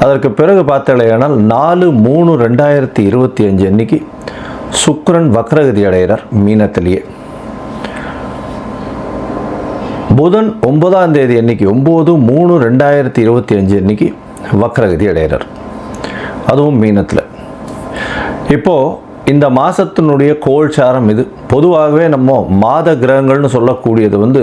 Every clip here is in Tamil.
அதற்கு பிறகு பார்த்தாலேயானால் நாலு மூணு ரெண்டாயிரத்தி இருபத்தி அஞ்சு அன்னைக்கு சுக்ரன் வக்ரகதி அடைகிறார் மீனத்திலேயே. புதன் ஒன்பதாம் தேதி அன்னைக்கு ஒம்பது மூணு ரெண்டாயிரத்தி இருபத்தி அஞ்சு அன்னைக்கு வக்ரகதி அடைகிறார். அதுவும் மீனத்தில். இப்போது இந்த மாதத்தினுடைய கோல்சாரம் இது. பொதுவாகவே நம்ம மாத கிரகங்கள்னு சொல்லக்கூடியது வந்து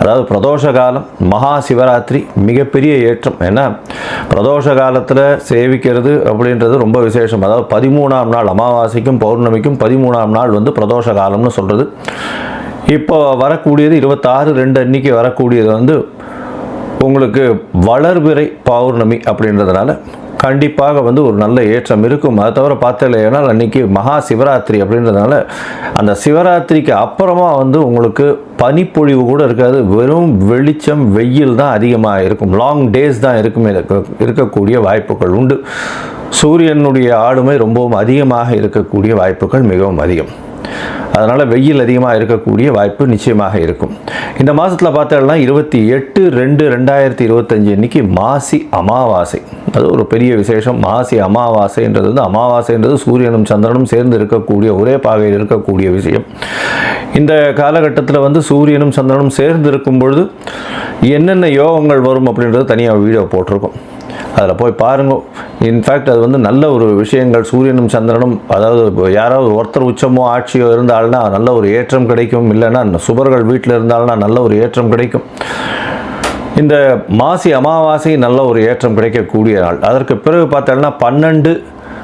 அதாவது பிரதோஷ காலம் மகா சிவராத்திரி மிகப்பெரிய ஏற்றம். ஏன்னா பிரதோஷ காலத்தில் சேவிக்கிறது அப்படின்றது ரொம்ப விசேஷம். அதாவது பதிமூணாம் நாள் அமாவாசைக்கும் பௌர்ணமிக்கும் பதிமூணாம் நாள் வந்து பிரதோஷ காலம்னு சொல்கிறது இப்போ வரக்கூடியது இருபத்தாறு ரெண்டு அன்னைக்கு வரக்கூடியது வந்து உங்களுக்கு வளர்பிறை பௌர்ணமி அப்படின்றதுனால கண்டிப்பாக வந்து ஒரு நல்ல ஏற்றம் இருக்கும். அதை தவிர பார்த்தலைன்னா அன்றைக்கி மகா சிவராத்திரி அப்படின்றதுனால அந்த சிவராத்திரிக்கு அப்புறமா வந்து உங்களுக்கு பனிப்பொழிவு கூட இருக்காது. வெறும் வெளிச்சம் வெயில் தான் அதிகமாக இருக்கும். லாங் டேஸ் தான் இருக்குமே. இருக்கக்கூடிய வாய்ப்புகள் உண்டு. சூரியனுடைய ஆளுமை ரொம்பவும் அதிகமாக இருக்கக்கூடிய வாய்ப்புகள் மிகவும் அதிகம். அதனால் வெயில் அதிகமாக இருக்கக்கூடிய வாய்ப்பு நிச்சயமாக இருக்கும். இந்த மாதத்தில் பார்த்தோம்னா இருபத்தி எட்டு ரெண்டு ரெண்டாயிரத்தி இருபத்தஞ்சு அன்னைக்கு மாசி அமாவாசை. அது ஒரு பெரிய விசேஷம். மாசி அமாவாசைன்றது வந்து அமாவாசைன்றது சூரியனும் சந்திரனும் சேர்ந்து இருக்கக்கூடிய ஒரே பாகையில் இருக்கக்கூடிய விஷயம். இந்த காலகட்டத்தில் வந்து சூரியனும் சந்திரனும் சேர்ந்து இருக்கும் பொழுது என்னென்ன யோகங்கள் வரும் அப்படின்றது தனியாக வீடியோ போட்டிருக்கோம். அதில் போய் பாருங்க. இன்ஃபேக்ட் அது வந்து நல்ல ஒரு விஷயங்கள். சூரியனும் சந்திரனும் அதாவது யாராவது ஒருத்தர் உச்சமோ ஆட்சியோ இருந்தால்னா நல்ல ஒரு ஏற்றம் கிடைக்கும். இல்லைன்னா சுபர்கள் வீட்டில் இருந்தால்னா நல்ல ஒரு ஏற்றம் கிடைக்கும். இந்த மாசி அமாவாசை நல்ல ஒரு ஏற்றம் கிடைக்கக்கூடிய நாள். அதற்கு பிறகு பார்த்தோம்னா பன்னெண்டு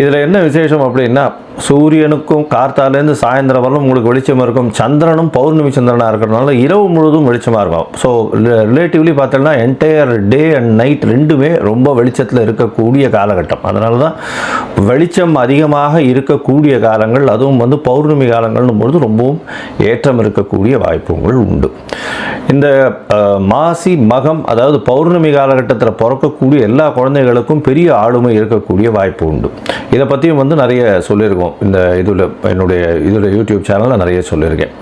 இதில் என்ன விசேஷம் அப்படின்னா சூரியனுக்கும் கார்த்தாலேருந்து சாயந்தரம் வரலும் உங்களுக்கு வெளிச்சம் இருக்கும். சந்திரனும் பௌர்ணமி சந்திரனாக இருக்கிறதுனால இரவு முழுவதும் வெளிச்சமாக இருக்கும். ஸோ ரிலேட்டிவ்லி பார்த்தோம்னா என்டையர் டே அண்ட் நைட் ரெண்டுமே ரொம்ப வெளிச்சத்தில் இருக்கக்கூடிய காலகட்டம். அதனால தான் வெளிச்சம் அதிகமாக இருக்கக்கூடிய காலங்கள் அதுவும் வந்து பௌர்ணமி காலங்கள்னும் பொழுது ரொம்பவும் ஏற்றம் இருக்கக்கூடிய வாய்ப்புகள் உண்டு. இந்த மாசி மகம் அதாவது பௌர்ணமி காலகட்டத்தில் பிறக்கக்கூடிய எல்லா குழந்தைகளுக்கும் பெரிய ஆளுமை இருக்கக்கூடிய வாய்ப்பு உண்டு. இதை பற்றியும் வந்து நிறைய சொல்லியிருக்கோம். இந்த இதில் என்னுடைய இதில் யூடியூப் சேனலில் நிறைய சொல்லியிருக்கேன்.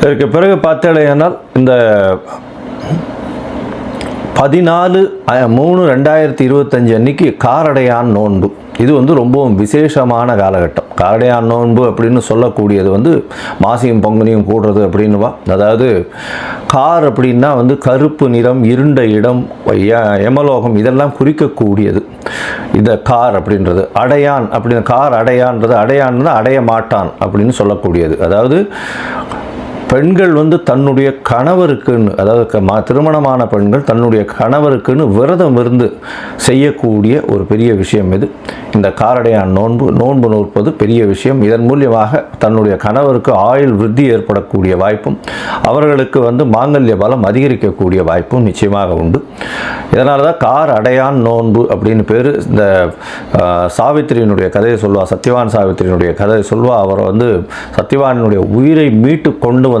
இதற்கு பிறகு பார்த்தேனால் இந்த பதினாலு மூணு ரெண்டாயிரத்தி இருபத்தஞ்சு அன்னைக்கு காரடையான் நோன்பு. இது வந்து ரொம்பவும் விசேஷமான காலகட்டம். காரடையான் நோன்பு அப்படின்னு சொல்லக்கூடியது வந்து மாசியும் பங்குனியும் கூடுறது அப்படின்னுவா அதாவது கார் அப்படின்னா வந்து கருப்பு நிறம் இருண்ட இடம் எமலோகம் இதெல்லாம் குறிக்கக்கூடியது. இந்த கார் அப்படின்றது. அடையான் அப்படின்னு கார் அடையான்றது அடையான்றது அடைய மாட்டான் அப்படின்னு சொல்லக்கூடியது. அதாவது பெண்கள் வந்து தன்னுடைய கணவருக்குன்னு அதாவது க- திருமணமான பெண்கள் தன்னுடைய கணவருக்குன்னு விரதம் இருந்து செய்யக்கூடிய ஒரு பெரிய விஷயம் இது. இந்த காரடையான் நோன்பு நோன்பு நோற்பது பெரிய விஷயம். இதன் மூலியமாக தன்னுடைய கணவருக்கு ஆயுள் விருத்தி ஏற்படக்கூடிய வாய்ப்பும் அவர்களுக்கு வந்து மாங்கல்ய பலம் அதிகரிக்கக்கூடிய வாய்ப்பும் நிச்சயமாக உண்டு. இதனால தான் கார் அடையான் நோன்பு அப்படின்னு பேர். இந்த சாவித்திரியினுடைய கதையை சொல்வா சத்யவான் சாவித்திரியினுடைய கதையை சொல்வா. அவர் வந்து சத்யவானுடைய உயிரை மீட்டு கொண்டு வந்து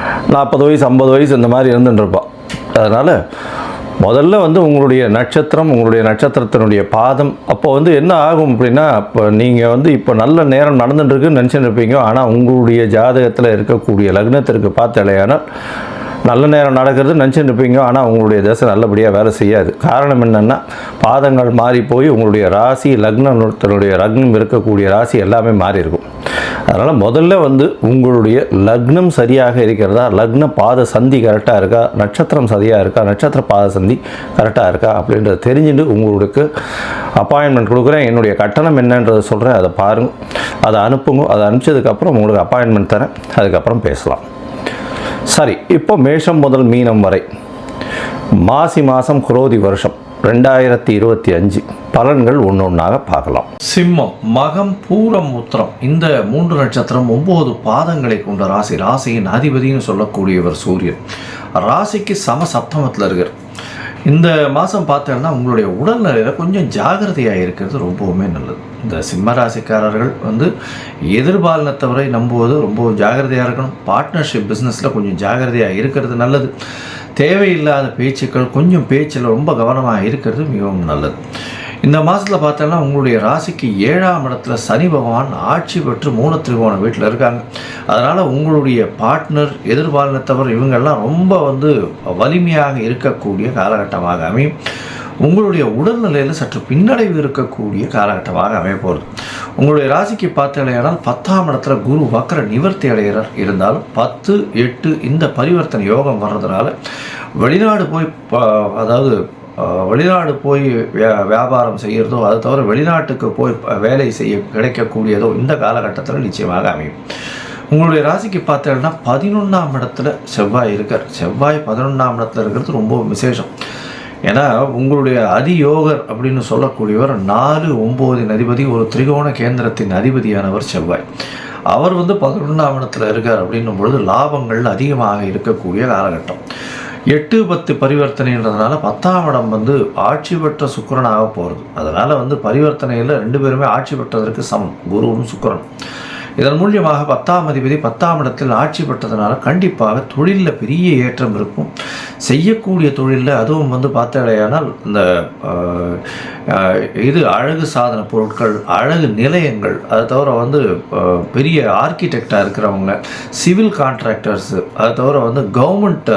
நாற்பது வயசு ஐம்பது வயசு இந்த மாதிரி இருந்துட்டுருப்பா அதனால் முதல்ல வந்து உங்களுடைய நட்சத்திரம் உங்களுடைய நட்சத்திரத்தினுடைய பாதம் அப்போ வந்து என்ன ஆகும் அப்படின்னா இப்போ நீங்கள் வந்து இப்போ நல்ல நேரம் நடந்துட்டுருக்குன்னு நினச்சிட்டு இருப்பீங்க. ஆனால் உங்களுடைய ஜாதகத்தில் இருக்கக்கூடிய லக்னத்திற்கு பார்த்தாலேயானால் நல்ல நேரம் நடக்கிறது நினச்சிட்டு இருப்பீங்க. ஆனால் உங்களுடைய தசை நல்லபடியாக வேலை செய்யாது. காரணம் என்னென்னா பாதங்கள் மாறி போய் உங்களுடைய ராசி லக்னத்தினுடைய லக்னம் இருக்கக்கூடிய ராசி எல்லாமே மாறி இருக்கும் அதனால் முதல்ல வந்து உங்களுடைய லக்னம் சரியாக இருக்கிறதா? லக்ன பாத சந்தி கரெக்டாக இருக்கா? நட்சத்திரம் சரியாக இருக்கா? நட்சத்திர பாத சந்தி கரெக்டாக இருக்கா? அப்படின்றத தெரிஞ்சுட்டு உங்களுக்கு அப்பாயின்மெண்ட் கொடுக்குறேன். என்னுடைய கட்டணம் என்னன்றதை சொல்கிறேன் அதை பாருங்கள் அதை அனுப்புங்க. அதை அனுப்பிச்சதுக்கப்புறம் உங்களுக்கு அப்பாயின்மெண்ட் தரேன். அதுக்கப்புறம் பேசலாம். சரி இப்போ மேஷம் முதல் மீனம் வரை. மாசி மாதம் குரோதி வருஷம். ரெண்டாயிரத்தி இருபத்தி அஞ்சு. பலன்கள் ஒன்று ஒன்றாக பார்க்கலாம். சிம்மம் மகம் பூரம் உத்திரம். இந்த மூன்று நட்சத்திரம் ஒன்பது பாதங்களை கொண்ட ராசி. ராசியின் அதிபதினு சொல்லக்கூடியவர் சூரியன். ராசிக்கு சம சப்தமத்தில் இருக்கார். இந்த மாதம் பார்த்தோம்னா உங்களுடைய உடல்நிலையில் கொஞ்சம் ஜாகிரதையாக இருக்கிறது ரொம்பவுமே நல்லது. இந்த சிம்ம ராசிக்காரர்கள் வந்து எதிர்பாலினத்தவரை நம்புவது ரொம்ப ஜாகிரதையாக இருக்கணும். பார்ட்னர்ஷிப் பிஸ்னஸில் கொஞ்சம் ஜாகிரதையாக இருக்கிறது நல்லது. தேவையில்லாத பேச்சுக்கள் கொஞ்சம் பேச்சில் ரொம்ப கவனமாக இருக்கிறது மிகவும் நல்லது. இந்த மாதத்தில் பார்த்தோன்னா உங்களுடைய ராசிக்கு ஏழாம் இடத்துல சனி பகவான் ஆட்சி பெற்று மூல திரிகோண வீட்டில் இருக்காங்க. அதனால் உங்களுடைய பார்ட்னர் எதிர்பாலினத்தவர் இவங்கெல்லாம் ரொம்ப வந்து வலிமையாக இருக்கக்கூடிய காலகட்டமாக அமையும். உங்களுடைய உடல்நிலையில் சற்று பின்னடைவு இருக்கக்கூடிய காலகட்டமாக அமைய போகிறது உங்களுடைய ராசிக்கு பார்த்தலையானால் பத்தாம் இடத்துல குரு வக்கர நிவர்த்தி அடைகிறார். இருந்தாலும் பத்து எட்டு இந்த பரிவர்த்தனை யோகம் வர்றதுனால வெளிநாடு போய் ப- அதாவது வெளிநாடு போய் வியா- வியாபாரம் செய்கிறதோ அது தவிர வெளிநாட்டுக்கு போய் வேலை செய்ய கிடைக்கக்கூடியதோ இந்த காலகட்டத்தில் நிச்சயமாக அமையும். உங்களுடைய ராசிக்கு பார்த்தீங்கன்னா பதினொன்றாம் இடத்துல செவ்வாய் இருக்கார். செவ்வாய் பதினொன்றாம் இடத்துல இருக்கிறது ரொம்ப விசேஷம். ஏன்னா உங்களுடைய அதியோகர் அப்படின்னு சொல்லக்கூடியவர் நாலு ஒம்போதின் அதிபதி ஒரு திரிகோண கேந்திரத்தின் அதிபதியானவர் செவ்வாய். அவர் வந்து பதினொன்றாம் இடத்துல இருக்கார் அப்படின்னும் பொழுது லாபங்கள் அதிகமாக இருக்கக்கூடிய காலகட்டம். எட்டு பத்து பரிவர்த்தனைன்றதுனால பத்தாம் இடம் வந்து ஆட்சி பெற்ற சுக்கரனாக போகிறது அதனால் வந்து பரிவர்த்தனையில் ரெண்டு பேருமே ஆட்சி பெற்றதற்கு சமம். குருவும் சுக்கிரன் இதன் மூலியமாக பத்தாம் அதிபதி பத்தாம் இடத்தில் ஆட்சி பெற்றதுனால கண்டிப்பாக தொழிலில் பெரிய ஏற்றம் இருக்கும். செய்யக்கூடிய தொழிலில் அதுவும் வந்து பார்த்தாலேயானால் இந்த இது அழகு சாதன பொருட்கள் அழகு நிலையங்கள் அதை தவிர வந்து பெரிய ஆர்கிடெக்டாக இருக்கிறவங்க சிவில் கான்ட்ராக்டர்ஸு அதை தவிர வந்து கவர்மெண்ட்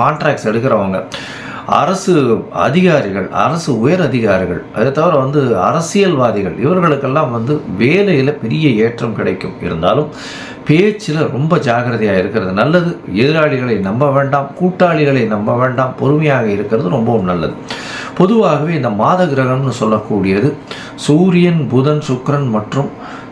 கான்ட்ராக்ட்ஸ் எடுக்கிறவங்க அரசு அதிகாரிகள் அரசு உயர் அதிகாரிகள் அதை தவிர வந்து அரசியல்வாதிகள் இவர்களுக்கெல்லாம் வந்து வேலையில் பெரிய ஏற்றம் கிடைக்கும். இருந்தாலும் பேச்சில் ரொம்ப ஜாக்கிரதையாக இருக்கிறது. நல்லது எதிராளிகளை நம்ப வேண்டாம் கூட்டாளிகளை நம்ப வேண்டாம் பொறுமையாக இருக்கிறது ரொம்பவும் நல்லது. பொதுவாகவே இந்த மாத கிரகம்னு சொல்லக்கூடியது சூரியன் புதன் சுக்கிரன் மற்றும்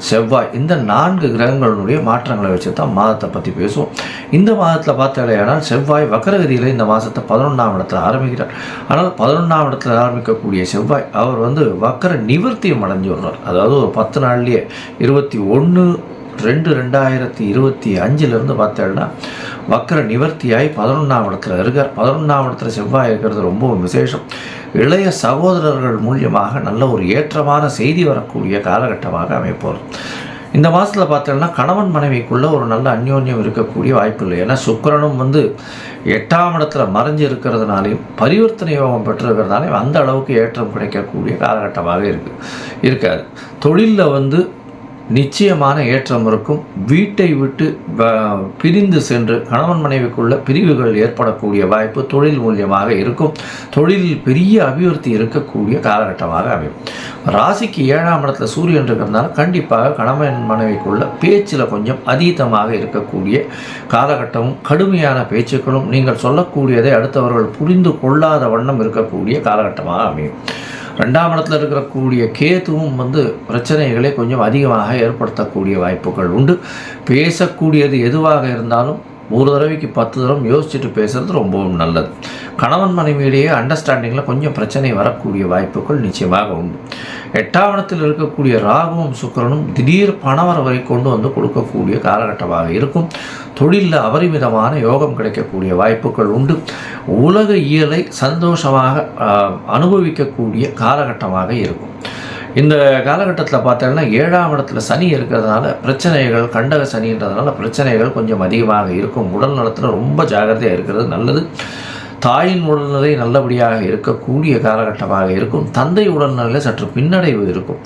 செவ்வாய் இந்த நான்கு கிரகங்களுடைய மாற்றங்களை வச்சு தான் மாதத்தை பற்றி பேசுவோம். இந்த மாதத்தில் பார்த்தாலேயானால் செவ்வாய் வக்கரகதியில் இந்த மாதத்தை பதினொன்றாம் இடத்துல ஆரம்பிக்கிறார். ஆனால் பதினொன்றாம் இடத்துல ஆரம்பிக்கக்கூடிய செவ்வாய் அவர் வந்து வக்கர நிவர்த்தியம் அடைஞ்சு வர்றார். அதாவது ஒரு பத்து நாள்லேயே இருபத்தி ஒன்று ரெண்டு ரெண்டாயிரத்தி இருபத்தி அஞ்சுலேருந்து பார்த்தேன்னா வக்கர நிவர்த்தியாகி பதினொன்றாம் இடத்துல இருக்கார். பதினொன்றாம் இடத்துல செவ்வாய் இருக்கிறது ரொம்ப விசேஷம். இளைய சகோதரர்கள் மூலியமாக நல்ல ஒரு ஏற்றமான செய்தி வரக்கூடிய காலகட்டமாக அமைப்போம். இந்த மாதத்தில் பார்த்தோம்னா கணவன் மனைவிக்குள்ளே ஒரு நல்ல அந்யோன்யம் இருக்கக்கூடிய வாய்ப்பு இல்லை. ஏன்னா சுக்கரனும் வந்து எட்டாம் இடத்துல மறைஞ்சு இருக்கிறதுனாலையும் பரிவர்த்தனை யோகம் பெற்றிருக்கிறதுனாலையும் அந்த அளவுக்கு ஏற்றம் கிடைக்கக்கூடிய காலகட்டமாக இருக்குது இருக்காது தொழிலில் வந்து நிச்சயமான ஏற்றம் இருக்கும். வீட்டை விட்டு பிரிந்து சென்று கணவன் மனைவிக்குள்ள பிரிவுகள் ஏற்படக்கூடிய வாய்ப்பு தொழில் மூலியமாக இருக்கும். தொழிலில் பெரிய அபிவிருத்தி இருக்கக்கூடிய காலகட்டமாக அமையும். ராசிக்கு ஏழாம் இடத்துல சூரியன் இருக்கிறதுனால கண்டிப்பாக கணவன் மனைவிக்குள்ள பேச்சில் கொஞ்சம் அதீதமாக இருக்கக்கூடிய காலகட்டமும் கடுமையான பேச்சுக்களும் நீங்கள் சொல்லக்கூடியதை அடுத்தவர்கள் புரிந்து கொள்ளாத வண்ணம் இருக்கக்கூடிய காலகட்டமாக அமையும். ரெண்டாம் இடத்துல இருக்கக்கூடிய கேதுவும் வந்து பிரச்சனைகளை கொஞ்சம் அதிகமாக ஏற்படுத்தக்கூடிய வாய்ப்புகள் உண்டு. பேசக்கூடியது எதுவாக இருந்தாலும் ஒரு தடவைக்கு பத்து தடவை யோசிச்சுட்டு பேசுகிறது ரொம்பவும் நல்லது. கணவன் மனைவியிடையே அண்டர்ஸ்டாண்டிங்கில் கொஞ்சம் பிரச்சனை வரக்கூடிய வாய்ப்புகள் நிச்சயமாக உண்டு. எட்டாவணத்தில் இருக்கக்கூடிய ராகுவும் சுக்கிரனும் திடீர் பணவரவரை கொண்டு வந்து கொடுக்கக்கூடிய காலகட்டமாக இருக்கும். தொழிலில் அபரிமிதமான யோகம் கிடைக்கக்கூடிய வாய்ப்புகள் உண்டு. உலக இயலை சந்தோஷமாக அனுபவிக்கக்கூடிய காலகட்டமாக இருக்கும். இந்த காலகட்டத்தில் பார்த்தோம்னா ஏழாம் இடத்துல சனி இருக்கிறதுனால பிரச்சனைகள் கண்டக சனின்றதுனால பிரச்சனைகள் கொஞ்சம் அதிகமாக இருக்கும். உடல் நலத்தில் ரொம்ப ஜாகிரதையாக இருக்கிறது நல்லது. தாயின் உடல்நிலை நல்லபடியாக இருக்கக்கூடிய காலகட்டமாக இருக்கும். தந்தை உடல்நிலையில் சற்று பின்னடைவு இருக்கும்.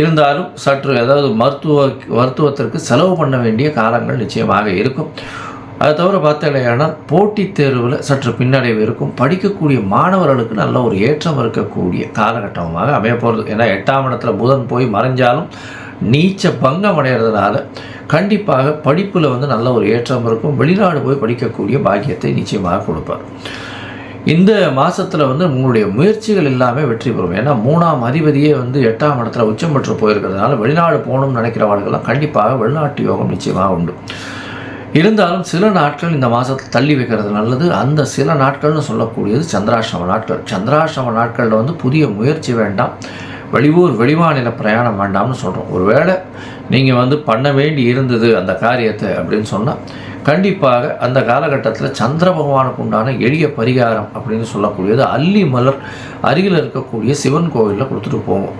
இருந்தாலும் சற்று ஏதாவது மருத்துவ மருத்துவத்திற்கு செலவு பண்ண வேண்டிய காலங்கள் நிச்சயமாக இருக்கும். அது தவிர பார்த்தீங்கன்னா போட்டித் தேர்வில் சற்று பின்னடைவு இருக்கும். படிக்கக்கூடிய மாணவர்களுக்கு நல்ல ஒரு ஏற்றம் இருக்கக்கூடிய காலகட்டமாக அமைய போகிறது ஏன்னா எட்டாம் இடத்துல புதன் போய் மறைஞ்சாலும் நீச்ச பங்கம் அடைகிறதுனால கண்டிப்பாக படிப்பில் வந்து நல்ல ஒரு ஏற்றம் இருக்கும். வெளிநாடு போய் படிக்கக்கூடிய பாக்கியத்தை நிச்சயமாக கொடுப்பார். இந்த மாதத்தில் வந்து உங்களுடைய முயற்சிகள் எல்லாமே வெற்றி பெறும். ஏன்னா மூணாம் அதிபதியே வந்து எட்டாம் இடத்துல உச்சம் பெற்று போயிருக்கிறதுனால வெளிநாடு போகணும்னு நினைக்கிறவர்களுக்கெல்லாம் கண்டிப்பாக வெளிநாட்டு யோகம் நிச்சயமாக உண்டு. இருந்தாலும் சில நாட்கள் இந்த மாதத்தை தள்ளி வைக்கிறது நல்லது. அந்த சில நாட்கள்னு சொல்லக்கூடியது சந்திராசிரம நாட்கள். சந்திராசிரம நாட்களில் வந்து புதிய முயற்சி வேண்டாம். வெளியூர் வெளிமாநில பிரயாணம் வேண்டாம்னு சொல்கிறோம் ஒருவேளை நீங்கள் வந்து பண்ண வேண்டி இருந்தது அந்த காரியத்தை அப்படின்னு சொன்னால் கண்டிப்பாக அந்த காலகட்டத்தில் சந்திர பகவானுக்கு உண்டான எளிய பரிகாரம் அப்படின்னு சொல்லக்கூடியது அல்லி மலர் அருகில் இருக்கக்கூடிய சிவன் கோவிலில் கொடுத்துட்டு போவோம்.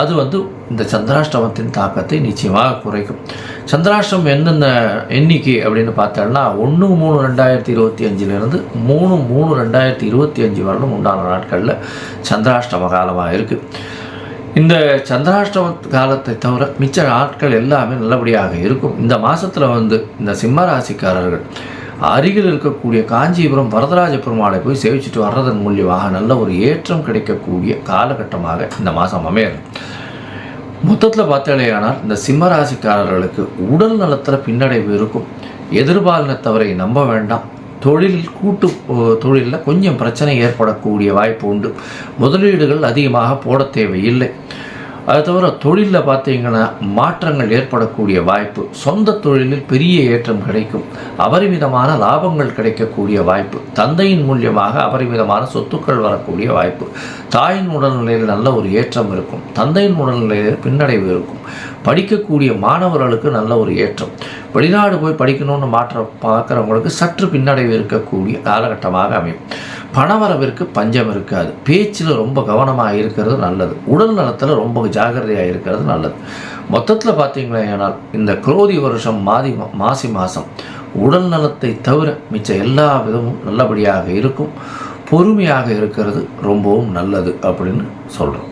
அது வந்து இந்த சந்திராஷ்டமத்தின் தாக்கத்தை நிச்சயமாக குறைக்கும். சந்திராஷ்டம் எந்தெந்த எண்ணிக்கை அப்படின்னு பார்த்தோம்னா ஒன்று மூணு ரெண்டாயிரத்தி இருபத்தி அஞ்சிலிருந்து மூணு மூணு ரெண்டாயிரத்தி இருபத்தி அஞ்சு வரலும் உண்டான நாட்களில் சந்திராஷ்டம காலமாக இருக்குது இந்த சந்திராஷ்டம காலத்தை தவிர மிச்ச நாட்கள் எல்லாமே நல்லபடியாக இருக்கும். இந்த மாதத்தில் வந்து இந்த சிம்ம ராசிக்காரர்கள் அருகில் இருக்கக்கூடிய காஞ்சிபுரம் வரதராஜ பெருமாளை போய் சேவிச்சுட்டு வர்றதன் மூலியமாக நல்ல ஒரு ஏற்றம் கிடைக்கக்கூடிய காலகட்டமாக இந்த மாதம் அமையாது மொத்தத்தில் பார்த்தாலேயானால் இந்த சிம்ம ராசிக்காரர்களுக்கு உடல் நலத்தில் பின்னடைவு இருக்கும். எதிர்பாலினத்தவரை நம்ப வேண்டாம். தொழில் கூட்டு தொழிலில் கொஞ்சம் பிரச்சனை ஏற்படக்கூடிய வாய்ப்பு உண்டு. முதலீடுகள் அதிகமாக போட தேவையில்லை. அது தவிர தொழிலில் பார்த்தீங்கன்னா மாற்றங்கள் ஏற்படக்கூடிய வாய்ப்பு சொந்த தொழிலில் பெரிய ஏற்றம் கிடைக்கும் அபரிமிதமான லாபங்கள் கிடைக்கக்கூடிய வாய்ப்பு தந்தையின் மூலியமாக அபரிமிதமான சொத்துக்கள் வரக்கூடிய வாய்ப்பு தாயின் உடல்நிலையில் நல்ல ஒரு ஏற்றம் இருக்கும் தந்தையின் உடல்நிலையில் பின்னடைவு இருக்கும் படிக்கக்கூடிய மாணவர்களுக்கு நல்ல ஒரு ஏற்றம் வெளிநாடு போய் படிக்கணும்னு மாற்ற பார்க்குறவங்களுக்கு சற்று பின்னடைவு இருக்கக்கூடிய காலகட்டமாக அமையும். பணவரவிற்கு பஞ்சம் இருக்காது. பேச்சில் ரொம்ப கவனமாக இருக்கிறது நல்லது. உடல் நலத்தில் ரொம்ப ஜாகிரதையாக இருக்கிறது நல்லது. மொத்தத்தில் பார்த்தீங்களே ஆனால் இந்த குரோதி வருஷம் மாதி மாசி மாதம் உடல் நலத்தை தவிர மிச்ச எல்லா விதமும் நல்லபடியாக இருக்கும். பொறுமையாக இருக்கிறது ரொம்பவும் நல்லது அப்படின்னு சொல்கிறோம்